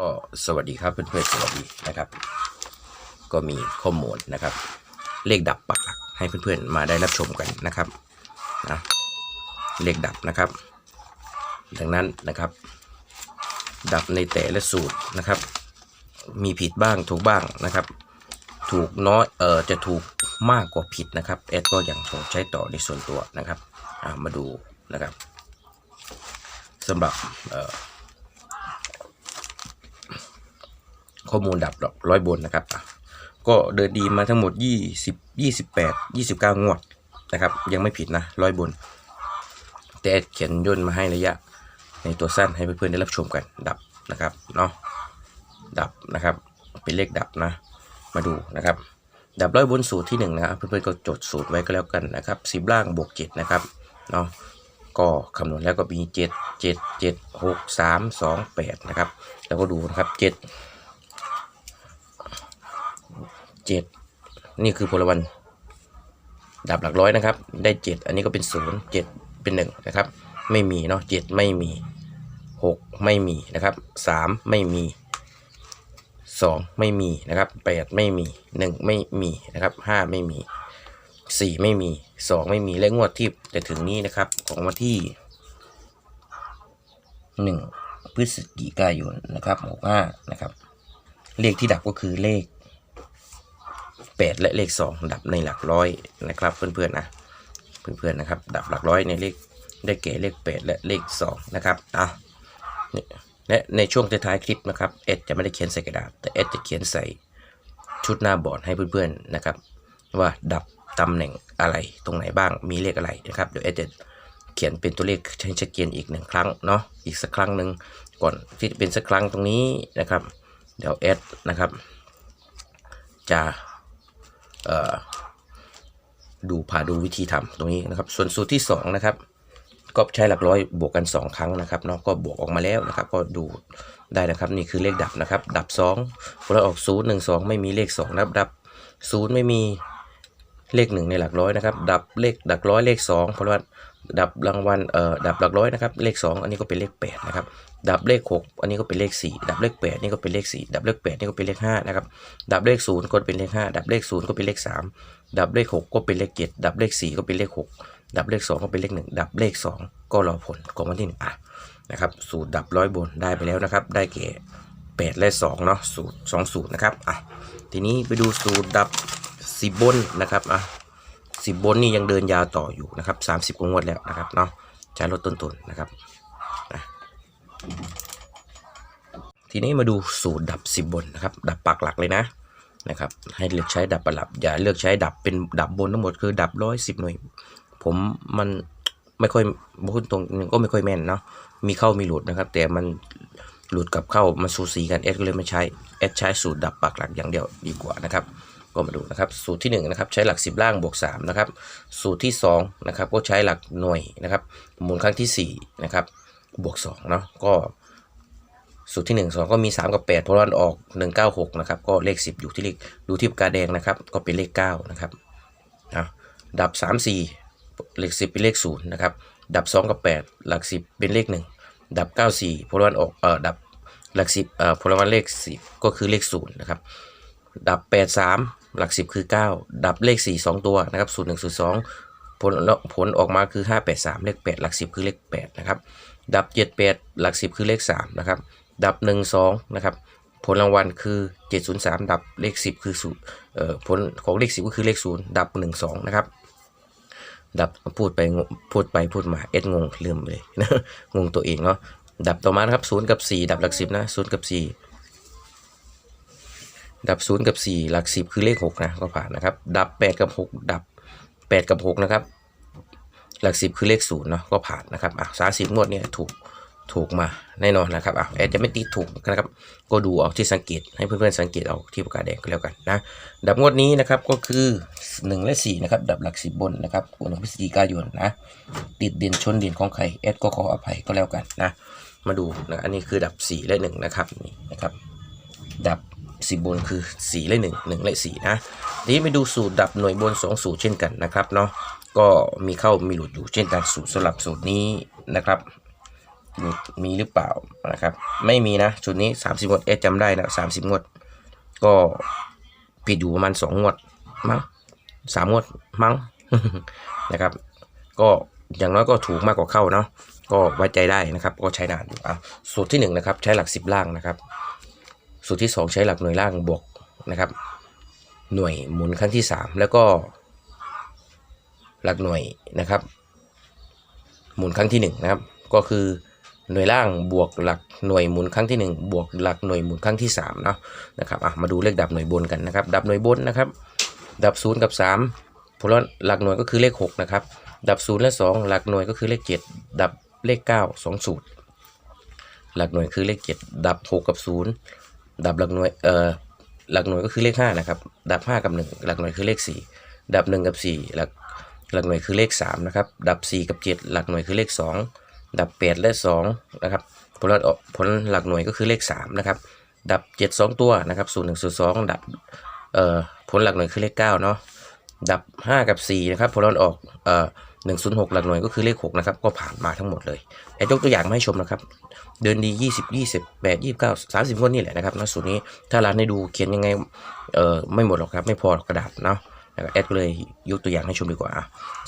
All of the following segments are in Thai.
ก็สวัสดีครับเพื่อนๆสวัสดีนะครับ ก็มีข้อมูลนะครับ เลขดับปักหลักให้เพื่อนๆมาได้รับชมกันนะครับนะเลขดับนะครับ ดังนั้นนะครับ ดับในแต่ละสูตรนะครับ มีผิดบ้างถูกบ้างนะครับ ถูกน้อยเออจะถูกมากกว่าผิดนะครับแอดก็ยังคงใช้ต่อในส่วนตัวนะครับามาดูนะครับสำหรับเอ่อ ข้อมูลดับร้อยบนนะครับ ก็เดินดีมาทั้งหมด 20 28 29 งวดนะครับ ยังไม่ผิดนะร้อยบน แต่เขียนย่นมาให้ระยะ ในตัวสั้นให้เพื่อนๆได้รับชมกันดับนะครับเนาะดับนะครับ เป็นเลขดับนะ มาดูนะครับ ดับร้อยบนสูตรที่หนึ่งนะครับเพื่อนๆก็จดสูตรไว้ก็แล้วกันนะครับสิบล่างบวกเจ็ดนะครับเนาะก็คำนวณแล้วก็มีเจ็ดเจ็ดเจ็ดหกสามสองแปดนะครับ แล้วก็ดูนะครับเจ็ด เจ็ดนี่คือพลวันดับหลักร้อยนะครับ ได้เจ็ดอันนี้ก็เป็นศูนย์เจ็ดเป็นหนึ่งนะครับ ไม่มีเนาะเจ็ดไม่มีหกไม่มีนะครับสามไม่มีสองไม่มีนะครับแปดไม่มีหนึ่งไม่มีนะครับห้าไม่มีสี่ไม่มีสองไม่มีและงวดที่จะถึงนี้นะครับของวันที่หนึ่งพฤศจิกายนนะครับหกห้านะครับ เลขที่ดับก็คือเลข 8 และเลข 2 ดับในหลักร้อยนะครับเพื่อนๆนะเพื่อนๆนะครับ ดับหลักร้อยในเลขได้แก่เลข 8 และเลข 2 นะครับอะและในช่วงท้ายคลิปนะครับเอดจะไม่ได้เขียนใส่กระดาษ แต่เอดจะเขียนใส่ชุดหน้าบอร์ดให้เพื่อนๆนะครับ ว่าดับตำแหน่งอะไรตรงไหนบ้างมีเลขอะไรนะครับเดี๋ยวเอดจะเขียนเป็นตัวเลขให้ชัดเจนอีกหนึ่งครั้งเนาะอีกสักครั้งหนึ่งก่อนที่จะเป็นสักครั้งตรงนี้นะครับ เดี๋ยวเอดนะครับ จะ ดูพาดูวิธีทำตรงนี้นะครับ ส่วนสูตรที่2นะครับก็ใช้หลักร้อยบวกกัน 2 ครั้งนะครับเนาะก็บวกออกมาแล้วนะครับ ก็ดูได้นะครับนี่คือเลขดับนะครับ ดับ2พอเราออก0 1 2ไม่มีเลข2นะครับดับ0ไม่มีเลข 1 ในหลักร้อยนะครับ ดับเลขหลักร้อยเลข2เพราะว่า ดับรางวัลเอ่อดับหลักร้อยนะครับเลข 2 อันนี้ก็เป็นเลข8นะครับดับเลข 6 อันนี้ก็เป็นเลข 4 ดับเลข 8 นี่ก็เป็นเลข 4 ดับเลข 8 นี่ก็เป็นเลข5นะครับดับเลข 0 ก็เป็นเลข 5 ดับเลข 0 ก็เป็นเลข 3 ดับเลข 6 ก็เป็นเลข 7 ดับเลข 4 ก็เป็นเลข 6 ดับเลข 2 ก็เป็นเลข 1 ดับเลข 2 ก็รอผลของวันที่หนึ่งอะนะครับสูตรดับร้อยบนได้ไปแล้วนะครับ ได้แก่8และ2เนาะสูตร2สูตรนะครับอะทีนี้ไปดูสูตรดับ10บนนะครับอะ สิบบนนี่ยังเดินยาวต่ออยู่นะครับสามสิบกว่างวดแล้วนะครับเนาะใช้ลดต้นทุนนะครับนะทีนี้มาดูสูตรดับสิบบนนะครับ ดับปักหลักเลยนะนะครับ ให้เลือกใช้ดับประหลับ อย่าเลือกใช้ดับเป็นดับบนทั้งหมดคือดับร้อยสิบหน่วย ผมมันไม่ค่อยพูดตรงก็ไม่ค่อยแม่นเนาะมีเข้ามีหลุดนะครับ แต่มันหลุดกับเข้ามันสูสีกันเอสก็เลยไม่ใช้เอสใช้สูตรดับปักหลักอย่างเดียวดีกว่านะครับ ก็มาดูนะครับสูตรที่1นะครับใช้หลัก 10 ล่างบวก3นะครับสูตรที่2นะครับก็ใช้หลักหน่วยนะครับหมุนครั้งที่4นะครับบวก2เนาะก็สูตรที่ 1 2 ก็มี 3 กับ8พอรันออก 196นะครับก็เลข 10 อยู่ที่เลขดูที่ปากาแดงนะครับก็เป็นเลข9นะครับนะดับ 3 4 เลข 10 เป็นเลข0นะครับดับ 2 กับ 8 หลัก 10 เป็นเลข 1 ดับ 9 4พอรันออกเอ่อดับหลัก 10เอ่อพอรันเลข 10 ก็คือเลข0นะครับดับ 8 3 หลัก 10 คือ 9 ดับเลข 4 2 ตัวนะครับสูตร1สูตร2ผลผลออกมาคือ 5 8 3 เลข 8 หลัก 10 คือเลข 8 นะครับ ดับ 7 8 หลัก 10 คือเลข 3 นะครับ ดับ 1 2 นะครับ ผลรางวัลคือ 703 ดับเลข 10 คือสูตรเอ่อผลของเลข 10 ก็คือเลข 0 ดับ 1 2 นะครับ ดับพูดไปพูดไปพูดมาเอ็ดงงลืมเลยงงตัวเองเนาะดับต่อมานะครับ0กับ 4 ดับหลัก 10 นะ0กับ 4 ดับ 0 กับ 4 หลัก 10 คือเลข 6 นะก็ผ่านนะครับ ดับ 8 กับ 6 ดับ 8 กับ 6 นะครับ หลัก 10 คือเลข 0 เนาะก็ผ่านนะครับอะสาสิบงวดเนี่ยถูกถูกมาแน่นอนนะครับอะแอดจะไม่ตีถูกนะครับ ก็ดูเอาที่สังเกตให้เพื่อนๆสังเกตเอาที่ปากกาศแดงก็แล้วกันนะ ดับงวดนี้นะครับก็คือ 1 และ 4 นะครับ ดับหลัก 10 บนนะครับวันพฤศจิกายนนะ ติดเด่นชนเด่นของใครแอดก็ขออภัยก็แล้วกันนะ มาดูนะอันนี้คือดับ 4 และ 1 นะครับนี่นะครับ ดับ10บนคือ4และ1 1และ4นะทีนี้ไปดูสูตรดับหน่วยบน 2 สูตรเช่นกันนะครับเนาะก็มีเข้ามีหลุดอยู่เช่นกันสูตรสำหรับสูตรนี้นะครับหลุดมีหรือเปล่านะครับ ไม่มีนะชุดนี้ 30งวดเอสจำได้นะ30งวด ก็ผิดอยู่ประมาณ2งวดมั้งสามงวดมั้งนะครับ ก็อย่างน้อยก็ถูกมากกว่าเข้าเนาะก็ไว้ใจได้นะครับ ก็ใช้นานอยู่อะสูตรที่หนึ่งนะครับใช้หลักสิบล่างนะครับ สูตรที่สองใช้หลักหน่วยล่างบวกนะครับ หน่วยหมุนครั้งที่สามแล้วก็หลักหน่วยนะครับ หมุนครั้งที่หนึ่งนะครับ ก็คือหน่วยล่างบวกหลักหน่วยหมุนครั้งที่หนึ่งบวกหลักหน่วยหมุนครั้งที่สามเนาะนะครับอะมาดูเลขดับหน่วยบนกันนะครับ ดับหน่วยบนนะครับ ดับศูนย์กับสามผลหลักหน่วยก็คือเลขหกนะครับดับศูนย์และสองหลักหน่วยก็คือเลขเจ็ดดับเลขเก้าสองสูตรหลักหน่วยคือเลขเจ็ดดับหกกับศูนย์ ดับหลักหน่วยเอ่อหลักหน่วยก็คือเลขห้านะครับ ดับห้ากับหนึ่งหลักหน่วยคือเลขสี่ดับหนึ่งกับสี่หลักหลักหน่วยคือเลขสามนะครับ ดับสี่กับเจ็ดหลักหน่วยคือเลขสองดับแปดและสองนะครับ ผลผลหลักหน่วยก็คือเลขสามนะครับ ดับเจ็ดสองตัวนะครับศูนย์หนึ่งศูนย์สองดับเอ่อผลหลักหน่วยคือเลขเก้าเนาะ ดับ 5 กับ 4 นะครับ ผลออกเอ่อ 106 หลักหน่วยก็คือเลข 6 นะครับ ก็ผ่านมาทั้งหมดเลยแอดยกตัวอย่างมาให้ชมนะครับ เดินดี 20 28 29 30คนนี่แหละนะครับณสูตรนี้ถ้าร้านให้ดูเขียนยังไงเออไม่หมดหรอกครับ ไม่พอกระดาษเนาะนะครับแอดก็เลยยกตัวอย่างให้ชมดีกว่า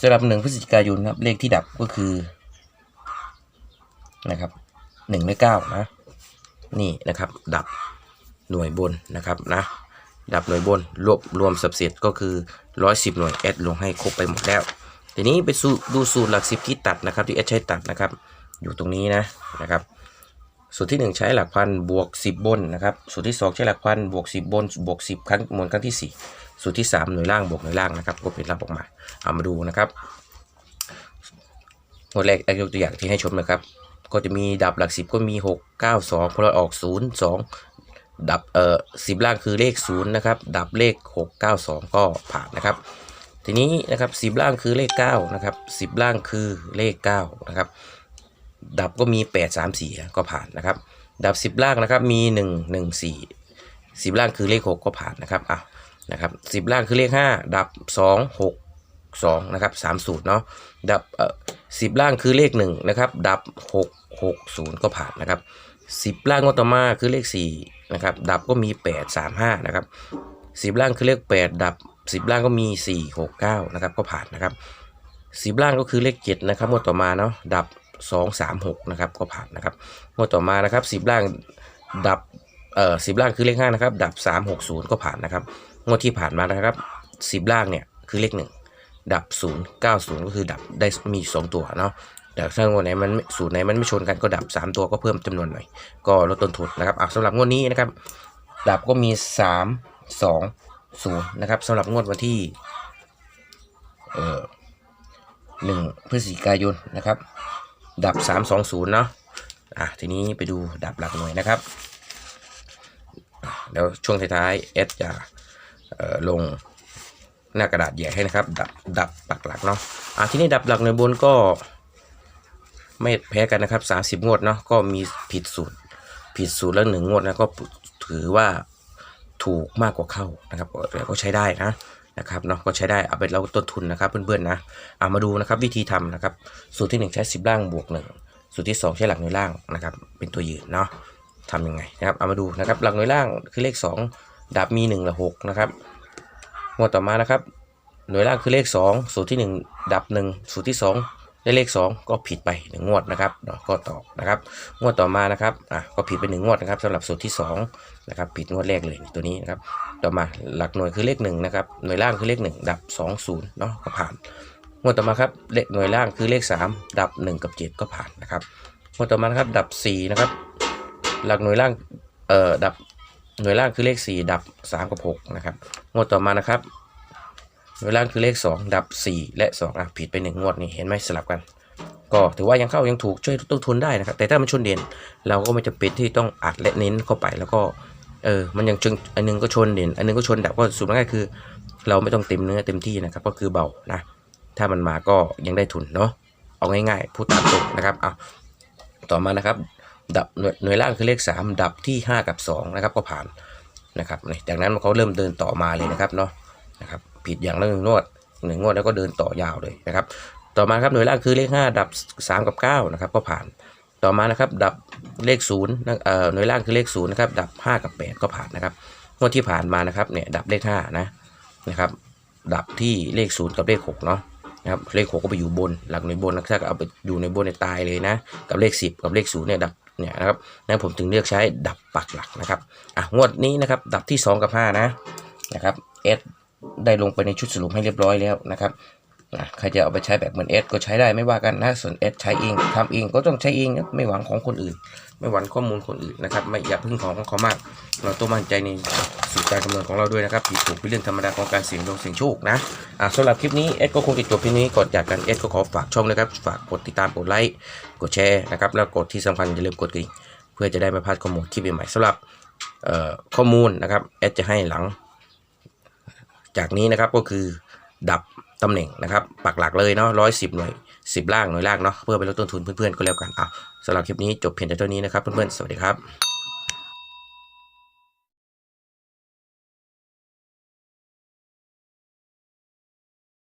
สำหรับหนึ่งพฤศจิกายนครับเลขที่ดับก็คือนะครับ1และ9นะนี่นะครับดับหน่วยบนนะครับนะดับหน่วยบนรวบรวมสับเสร็จก็คือ 110 หน่วยแอดลงให้ครบไปหมดแล้ว ทีนี้ไปสูดูสูตรหลักสิบที่ตัดนะครับที่แอใช้ตัดนะครับ อยู่ตรงนี้นะนะครับ สูตรที่ 1 ใช้หลักพันบวก 10 บนนะครับสูตรที่ 2 ใช้หลักพันบวก 10 บนบวก 10 ครั้งมวลครั้งที่ 4 สูตรที่ 3 หน่วยล่างบวกหน่วยล่างนะครับก็เป็นรับออกมาเอามาดูนะครับงวดแรกยกตัวอย่างที่ให้ชมนะครับ ก็จะมีดับหลักสิบก็มี 6 9 2พอเราออก 0 2 ดับเอ่อสิบล่างคือเลขศูนย์นะครับ ดับเลขหกเก้าสองก็ผ่านนะครับ ทีนี้นะครับสิบล่างคือเลขเก้านะครับสิบล่างคือเลขเก้านะครับดับก็มีแปดสามสี่ก็ผ่านนะครับ ดับสิบล่างนะครับมีหนึ่งหนึ่งสี่สิบล่างคือเลขหกก็ผ่านนะครับอะนะครับสิบล่างคือเลขห้าดับสองหกสองนะครับสามสูตรเนาะดับเอ่อสิบล่างคือเลขหนึ่งนะครับดับหกหกศูนย์ก็ผ่านนะครับสิบล่างงวดต่อมาคือเลขสี่นะครับดับก็มีแปดสามห้านะครับสิบล่างคือเลขแปดดับ สิบล่างก็มีสี่หกเก้านะครับ ก็ผ่านนะครับสิบล่างก็คือเลขเจ็ดนะครับงวดต่อมาเนาะดับสองสามหกนะครับ ก็ผ่านนะครับงวดต่อมานะครับสิบล่างดับเอ่อสิบล่างคือเลขห้านะครับ ดับสามหกศูนย์ก็ผ่านนะครับงวดที่ผ่านมานะครับสิบล่างเนี่ยคือเลขหนึ่งดับศูนย์เก้าศูนย์ก็คือดับได้มีสองตัวเนาะแต่ถ้างวดไหนมันไม่สูตรไหนมันไม่ชนกันก็ดับ3ตัวก็เพิ่มจำนวนหน่อย ก็ลดต้นทุนนะครับอะสำหรับงวดนี้นะครับ ดับก็มี3 2 0นะครับสำหรับงวดวันที่เอ่อหนึ่งพฤศจิกายนนะครับ ดับ3 2 0เนาะอะทีนี้ไปดูดับหลักหน่วยนะครับแล้วช่วงท้ายๆเอสจะเอ่อลงหน้ากระดาษใหญ่ให้นะครับ ดับดับปักหลักเนาะอะทีนี้ดับหลักหน่วยบนก็ไม่แพ้กันนะครับ 30 งวดเนาะก็มีผิดสูตร ผิดสูตรแล้วหนึ่งงวดนะก็ถือว่า ถูกมากกว่าเข้านะครับก็ใช้ได้นะนะครับเนาะก็ใช้ได้เอาไปเราต้นทุนนะครับเพื่อนๆนะเอามาดูนะครับวิธีทำนะครับ สูตรที่ 1 ใช้ 10 ล่างบวก 1 สูตรที่ 2 ใช้หลักหน่วยล่างนะครับ เป็นตัวยืนเนาะทำยังไงนะครับเอามาดูนะครับหลักหน่วยล่างคือเลข 2 ดับมี1ละ6นะครับงวดต่อมานะครับหน่วยล่างคือเลข 2 สูตรที่ 1 ดับ 1 สูตรที่ 2 ได้เลข 2 ก็ผิดไป 1 งวดนะครับเนาะก็ตอบนะครับ งวดต่อมานะครับอะก็ผิดไป 1 งวดนะครับสำหรับสูตรที่2นะครับผิดงวดแรกเลยตัวนี้นะครับต่อมาหลักหน่วยคือเลข1นะครับหน่วยล่างคือเลข 1 ดับ 2 0เนาะก็ผ่าน งวดต่อมาครับเลขหน่วยล่างคือเลข 3 ดับ 1 กับ 7 ก็ผ่านนะครับงวดต่อมาครับดับ4นะครับหลักหน่วยล่างเอ่อดับหน่วยล่างคือเลข 4 ดับ 3 กับ 6 นะครับ งวดต่อมานะครับ หน่วลาคือเลข 2 ดับ 4 และ 2 อะ ผิดไป 1 งวดนี่เห็นไหมสลับกัน ก็ถือว่ายังเข้ายังถูกช่วยต้นทุนได้นะครับ แต่ถ้ามันชนเด่น เราก็ไม่จำเป็นที่ต้องอัดและเน้นเข้าไปแล้วก็เออ มันยังชนอันหนึงก็ชนเด่น อันหนึงก็ชนดับก็สุดง่ายคือ เราไม่ต้องเต็มเนื้อเต็มที่นะครับ ก็คือเบานะ ถ้ามันมาก็ยังได้ทุนเนาะ เอาง่ายๆ พูดตามตรงนะครับ เอาต่อมานะครับ ดับหน่วยหน่วยล่างคือเลข 3 ดับที่ 5 กับ 2 นะครับ ก็ผ่านนะครับนี่จากนั้นเขาเริ่มเดินต่อมาเลยนะครับเนาะ นะครับ ผิดอย่างละหนึ่งงวดหนึ่งงวดแล้วก็เดินต่อยาวเลยนะครับ ต่อมาครับหน่วยล่างคือเลข 5 ดับ 3 กับ9นะครับก็ผ่านต่อมานะครับดับเลขศูนย์เอ่อหน่วยล่างคือเลขศูนย์นะครับดับ 5 กับ 8 ก็ผ่านนะครับงวดที่ผ่านมานะครับเนี่ยดับเลข5นะนะครับดับที่เลขศูนย์กับเลข6เนาะนะครับเลข6ก็ไปอยู่บน หลักหน่วยบนนะถ้าเอาไปอยู่ในบนในตายเลยนะ กับเลข 10 กับเลขศูนย์เนี่ยดับเนี่ยนะครับนั้นผมถึงเลือกใช้ดับปักหลักนะครับอะงวดนี้นะครับดับที่ 2 กับ 5 นะนะครับเอส ได้ลงไปในชุดสรุปให้เรียบร้อยแล้วนะครับนะใครจะเอาไปใช้แบบเหมือนเอสก็ใช้ได้ไม่ว่ากันนะส่วนเอสใช้เองทำเองก็ต้องใช้เองนะไม่หวังของคนอื่น ไม่หวังข้อมูลคนอื่นนะครับไม่อย่าพึ่งของของเขามาก เราต้องมั่นใจในสูตรการคำนวณของเราด้วยนะครับผิดถูกเป็นเรื่องธรรมดาของการเสี่ยงดวงเสี่ยงโชคนะอะสำหรับคลิปนี้เอสก็คงจะจบเพียงนี้ก่อนจากกันเอสก็ขอฝากช่องนะครับฝากกดติดตามกดไลค์กดแชร์นะครับแล้วกดที่สำคัญอย่าลืมกดกระดิ่งเพื่อจะได้ไม่พลาดข้อมูลคลิปใหม่ๆสำหรับเอ่อข้อมูลนะครับเอสจะให้หลัง จากนี้นะครับก็คือดับตำแหน่งนะครับปักหลักเลยเนาะร้อยสิบหน่วยสิบล่างหน่วยล่างเนาะเพื่อไปลดต้นทุนเพื่อนๆก็แล้วกันอะสำหรับคลิปนี้จบเพียงแต่เท่านี้นะครับเพื่อนๆสวัสดีครับ